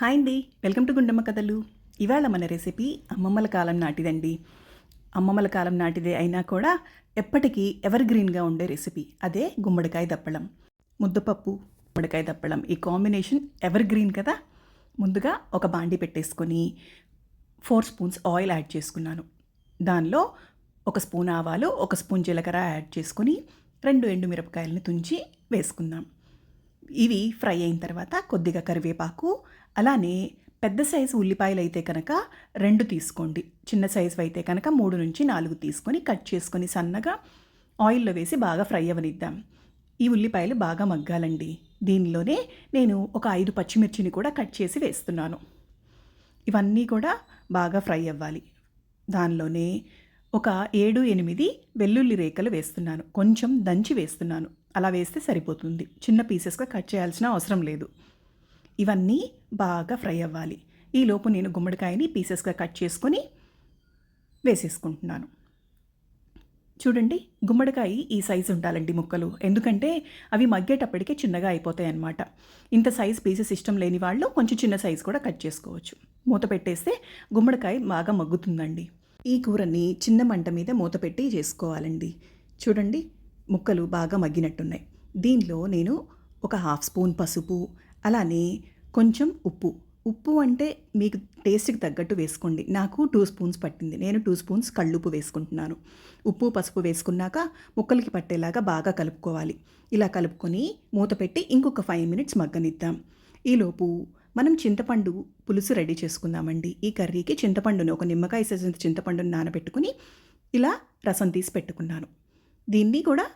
Hi అండి. Welcome to Gundamma కథలు. ఇవాళ మన రెసిపీ అమ్మమ్మల కాలం నాటిదండి. అమ్మమ్మల కాలం నాటిదే అయినా కూడా ఎప్పటికీ ఎవర్ గ్రీన్గా ఉండే రెసిపీ. అదే గుమ్మడికాయ దప్పడం ముద్దపప్పు గుమ్మడికాయ దప్పడం ఈ కాంబినేషన్ ఎవర్ గ్రీన్ కదా? ముందుగా ఒక బాండి పెట్టేసుకొని ఫోర్ స్పూన్స్ ఆయిల్ యాడ్ చేసుకున్నాను. దానిలో ఒక స్పూన్ ఆవాలు ఒక స్పూన్ జీలకర్ర యాడ్ చేసుకొని రెండు ఎండు మిరపకాయలను తుంచి వేసుకుందాం. ఇవి ఫ్రై అయిన తర్వాత కొద్దిగా కరివేపాకు అలానే పెద్ద సైజు ఉల్లిపాయలు అయితే కనుక రెండు తీసుకోండి. చిన్న సైజు అయితే కనుక మూడు నుంచి నాలుగు తీసుకొని కట్ చేసుకొని సన్నగా ఆయిల్లో వేసి బాగా ఫ్రై అవ్వనిద్దాం ఈ ఉల్లిపాయలు బాగా మగ్గాలండి. దీనిలోనే నేను ఒక ఐదు పచ్చిమిర్చిని కూడా కట్ చేసి వేస్తున్నాను. ఇవన్నీ కూడా బాగా ఫ్రై అవ్వాలి. దానిలోనే ఒక ఏడు ఎనిమిది వెల్లుల్లి రేఖలు వేస్తున్నాను. కొంచెం దంచి వేస్తున్నాను. అలా వేస్తే సరిపోతుంది. చిన్న పీసెస్గా కట్ చేయాల్సిన అవసరం లేదు. ఇవన్నీ బాగా ఫ్రై అవ్వాలి. ఈలోపు నేను గుమ్మడికాయని పీసెస్గా కట్ చేసుకొని వేసేసుకుంటున్నాను. చూడండి గుమ్మడికాయ ఈ సైజు ఉండాలండి ముక్కలు. ఎందుకంటే అవి మగ్గేటప్పటికే చిన్నగా అయిపోతాయి అన్నమాట. ఇంత సైజ్ పీసెస్ ఇష్టం లేని వాళ్ళు కొంచెం చిన్న సైజు కూడా కట్ చేసుకోవచ్చు. మూత పెట్టేస్తే గుమ్మడికాయ బాగా మగ్గుతుందండి. ఈ కూరని చిన్న మంట మీద మూత పెట్టి చేసుకోవాలండి. చూడండి ముక్కలు బాగా మగ్గినట్టున్నాయి. దీనిలో నేను ఒక హాఫ్ స్పూన్ పసుపు అలానే కొంచెం ఉప్పు. ఉప్పు అంటే మీకు టేస్ట్కి తగ్గట్టు వేసుకోండి. నాకు టూ స్పూన్స్ పట్టింది. నేను టూ స్పూన్స్ కళ్ళుప్పు వేసుకుంటున్నాను. ఉప్పు పసుపు వేసుకున్నాక ముక్కలకి పట్టేలాగా బాగా కలుపుకోవాలి. ఇలా కలుపుకొని మూత పెట్టి ఇంకొక ఫైవ్ మినిట్స్ మగ్గనిద్దాం. ఈలోపు మనం చింతపండు పులుసు రెడీ చేసుకుందామండి. ఈ కర్రీకి చింతపండును ఒక నిమ్మకాయ సైజంత చింతపండును నానబెట్టుకుని ఇలా రసం తీసి పెట్టుకున్నాను. దీన్ని కూడా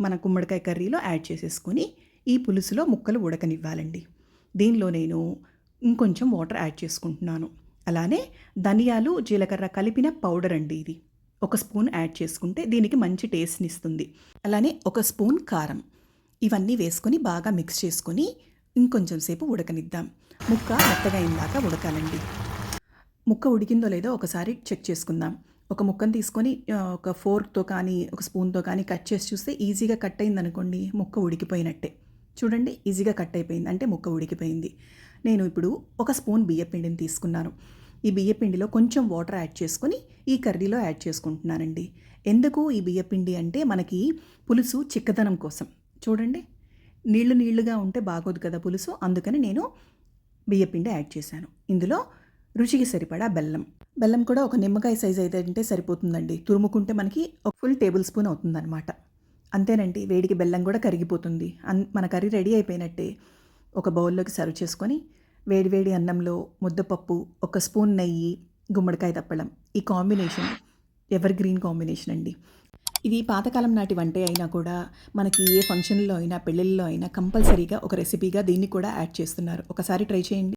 మన గుమ్మడికాయ కర్రీలో యాడ్ చేసేసుకొని ఈ పులుసులో ముక్కలు ఉడకనివ్వాలండి. దీనిలో నేను ఇంకొంచెం వాటర్ యాడ్ చేసుకుంటున్నాను. అలానే ధనియాలు జీలకర్ర కలిపిన పౌడర్ అండి ఇది. ఒక స్పూన్ యాడ్ చేసుకుంటే దీనికి మంచి టేస్ట్ని ఇస్తుంది. అలానే ఒక స్పూన్ కారం. ఇవన్నీ వేసుకొని బాగా మిక్స్ చేసుకొని ఇంకొంచెం సేపు ఉడకనిద్దాం. ముక్క మెత్తగా అయిందాక ఉడకాలండి. ముక్క ఉడికిందో లేదో ఒకసారి చెక్ చేసుకుందాం. ఒక ముక్కను తీసుకొని ఒక ఫోర్క్తో కానీ ఒక స్పూన్తో కానీ కట్ చేసి చూస్తే ఈజీగా కట్ అయిందనుకోండి ముక్క ఉడికిపోయినట్టే. చూడండి ఈజీగా కట్ అయిపోయింది. అంటే ముక్క ఉడికిపోయింది. నేను ఇప్పుడు ఒక స్పూన్ బియ్యపిండిని తీసుకున్నాను. ఈ బియ్యపిండిలో కొంచెం వాటర్ యాడ్ చేసుకొని ఈ కర్రీలో యాడ్ చేసుకుంటున్నానండి. ఎందుకు ఈ బియ్యపిండి అంటే మనకి పులుసు చిక్కదనం కోసం. చూడండి నీళ్ళు నీళ్ళుగా ఉంటే బాగోదు కదా పులుసు. అందుకని నేను బియ్యపిండి యాడ్ చేశాను. ఇందులో రుచికి సరిపడా బెల్లం. బెల్లం కూడా ఒక నిమ్మకాయ సైజ్ అయితే అంటే సరిపోతుందండి. తురుముకుంటే మనకి ఒక ఫుల్ టేబుల్ స్పూన్ అవుతుందన్నమాట. అంతేనండి వేడికి బెల్లం కూడా కరిగిపోతుంది. అన్ మన కర్రీ రెడీ అయిపోయినట్టే ఒక బౌల్లోకి సర్వ్ చేసుకొని వేడివేడి అన్నంలో ముద్దపప్పు ఒక స్పూన్ నెయ్యి గుమ్మడికాయ తప్పడం. ఈ కాంబినేషన్ ఎవర్ గ్రీన్ కాంబినేషన్ అండి. ఇది పాతకాలం నాటి వంటే అయినా కూడా మనకి ఏ ఫంక్షన్లో అయినా పెళ్ళిళ్ళలో అయినా కంపల్సరీగా ఒక రెసిపీగా దీన్ని కూడా యాడ్ చేస్తున్నారు. ఒకసారి ట్రై చేయండి.